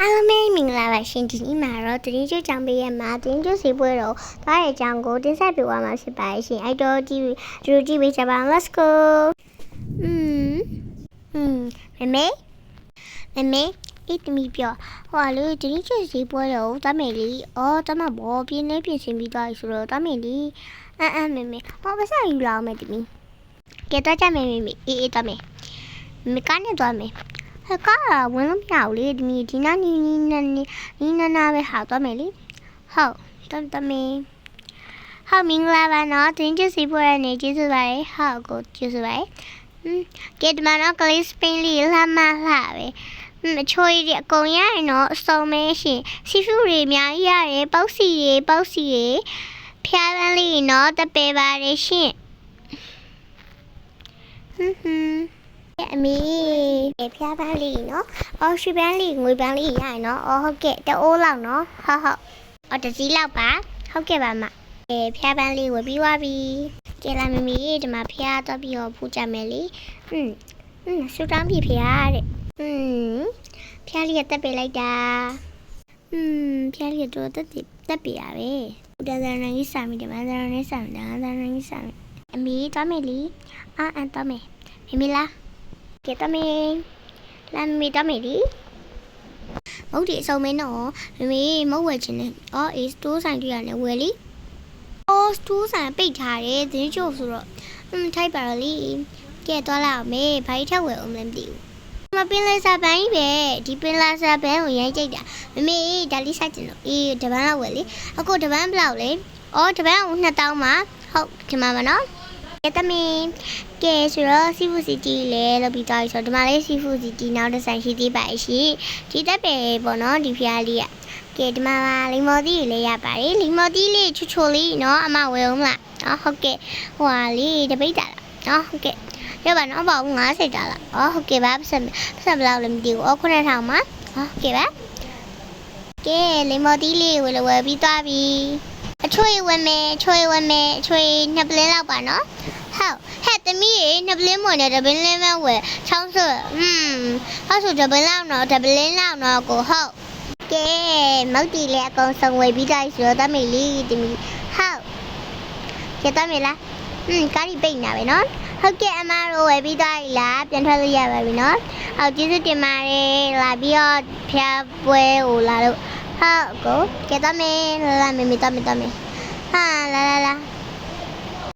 အားလုံးပဲမင်္ဂလာပါရှင်ဒီနေ့မှာတော့တရင်ကျွတ်ကြောင်ပေးရမှာတရင်ကျွတ်စီပွဲတော့သွားတဲ့အကြောင်းကိုတင်ဆက်ပြသွားမှာဖြစ်ပါတယ်ရှင်အဲ့တော့ကြည့်ကြည့်ကြည့်ပေးကြပါအောင် let's go อืมอืมမမေမမေအေးတမီပြောဟိုလေတရင်ကျွတ်စီပွဲတော့တမေလီအော်တမဘောပြင်းနေပြင်ဆင်ပြီးသွားပြီဆိုတော့တမေလီအမ်အမ်မမေဟောပါစားယူလာအောင်မယ်တမီကဲတော့ကြမေမေအေးအေးတမေမကနေသွားမယ် ဟကာဝင်လို့မရဘူးလေဒီမီဒီနာနီနီနာနီနီနာနာပဲဟာသွားမယ်လေဟုတ်တမ်တမီဟုတ်မင်္ဂလာပါနော်တင်ကျစီပွဲနေကျေးဇူးပါတယ်ဟုတ်ကိုကျေးဇူးပါတယ်ကေတမနောကလေးစပင်းလေးလာမလာပဲမချိုးရည်အကုန်ရရင်တော့အစုံမဲရှင်စီဖူတွေအများကြီးရတယ်ပေါက်စီတွေပေါက်စီတွေဖျားပန်းလေးနော်တပယ်ပါတယ်ရှင်ဟွန်းဟွန်း အမေအဖျားပန်းလေးနော်အော်ရှိပန်းလေးငွေပန်းလေးရရင်နော်အော်ဟုတ်ကဲ့တအိုးလောက်နော်ဟုတ်ဟုတ်အော်တကြီးလောက်ပါဟုတ်ကဲ့ပါမအဲဖျားပန်းလေးဝယ်ပြီးွားပြီကဲလာမမီဒီမှာဖျားတော့ပြီးတော့ဖူးကြမယ်လေဟွန်းဟွန်းဆူတောင်းပြီဖျားတဲ့ဟွန်းဖျားလေးကတက်ပေးလိုက်တာဟွန်းဖျားလေးကတော့တက်တက်ပေးရပဲဦးတန်တန်ကြီးစာမိတယ်မန်တန်ကြီးစာမိတယ်ဟန်တန်ကြီးစာမိအမေတော့မယ်လीအာအန်တော့မယ်မမီလား ကဲတမေလာမီတမေဒီမဟုတ်ဒီအစုံမင်းတော့မမေမဟုတ်ဝယ်ခြင်းနဲ့အော်အေးစတိုးဆိုင်တွေ့ရတယ်ဝယ်လီအော်စတိုးဆိုင်ပိတ်ထားတယ်သင်းချို့ဆိုတော့อืมထိုက်ပါတော့လီကဲသွားလိုက်အောင်မေဘာကြီးထက်ဝယ်အောင်မလဲမသိဘူးမပင်လဲစာပန်းကြီးပဲဒီပင်လာစာပန်းကိုရိုင်းကြိတ်တာမမေဒါလေးစိုက်ကျင်လို့အေးတပန်းလောက်ဝယ်လေအခုတပန်းဘယ်လောက်လဲအော်တပန်းကို2000ပါဟုတ်ဒီမှာပါနော် ကဲတမင်ကဲဆိုတော့စီဖူစီတီလဲလို့ပြီးသွားပြီဆိုတော့ဒီမှာလေးစီဖူစီတီနောက်တစ်ဆိုင်ရှိသေးပါရှိဒီတက်ပဲပေါ့နော်ဒီဖျားလေးอ่ะကဲဒီမှာလိမ္မော်သီးလေးရပါတယ်လိမ္မော်သီးလေးချူချူလေးနော်အမဝယ်အောင်လားအော်ဟုတ်ကဲ့ဟိုဟာလေးတပိတ်တာလားအော်ဟုတ်ကဲ့ရပါနော်ပေါ့90တာလားအော်ဟုတ်ကဲ့ပါပတ်စံပတ်စံဘယ်လောက်လဲမသိဘူးအော်9000မှာအော်ဟုတ်ကဲ့ပါကဲလိမ္မော်သီးလေးဝယ်လို့ဝယ်ပြီးသွားပြီအ ချွေဝမဲချွေဝမဲချွေနှစ်ပလင်းလောက်ပါနော်ဟုတ်ဟဲ့သမီးရေနှစ်ပလင်းမွန်နဲ့တပင်းလင်းမဝယ်ချောင်းဆွဟွန်းဟောဆိုတပင်းလောက်နော်တပင်းလောက်နော်ကိုဟုတ်ကဲမောက်တီလည်းအကုန်ဆုံးဝယ်ပြီးသားဆိုတော့သမီးလေးသမီးဟုတ်ကဲသမီးလားဟွန်းကားကြီးပိတ်နေပါပဲနော်ဟုတ်ကဲ့အမတို့ဝယ်ပြီးသားပြီလားပြန်ထွက်လို့ရပါပြီနော်ဟုတ်ကျေးဇူးတင်ပါတယ်လာပြီးတော့ဖျားပွဲဟိုလာလို့ ဟုတ်ကိုကျသမီးလာမေမေသမီးသမီးဟာလာလာလာ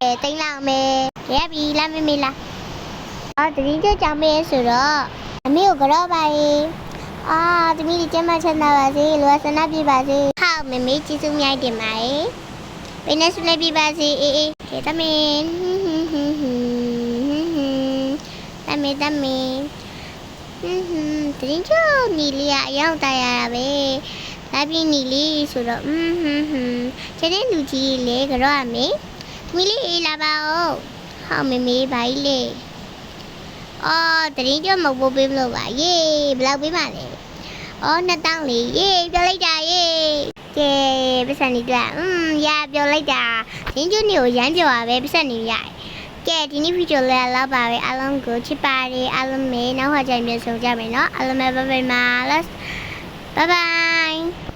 အဲတိတ်လောက်မယ်ရပြီလာမမေလာအော်တတိကျကြောင်မေးဆိုတော့အမေကိုကြောပါရေးအာတမီးဒီကျမချမ်းသာပါစေလောဆန္ဒပြပါစေဟောက်မမေကျေးဇူးများတင်ပါတယ်ဘယ်နဲ့ဆုလေးပြပါစေအေးအေးကဲတမင်တမင်တမင်ဟွန်းဟွန်းတရင်ချိုနီလီကအရောက်တရတာပဲ လာပြင်းနီလီဆိုတော့ဟွန်းဟွန်းဟွန်းကျတဲ့လူကြီးလေကြောရမေမီလေးအေးလာပါဦးဟောင်းမေမေဘာကြီးလေအော်တရင်ကျမဖို့ပေးမလို့ပါယေးဘယ်လောက်ပေးပါလဲအော်နှစ်တောင်းလေးယေးပြောလိုက်တာယေးကဲပစံနေတွေ့อืมရပြောလိုက်တာရင်းကျွနေကိုရမ်းပြောပါပဲပစံနေရတယ်ကဲဒီနေ့ဗီဒီယိုလေးလောက်ပါပဲအားလုံးကိုချစ်ပါတယ်အားလုံးမေနောက်ခါကျရင်ပြန်ဆုံကြမယ်နော်အားလုံးပဲဘိုင်ဘိုင်မာ let's 拜拜。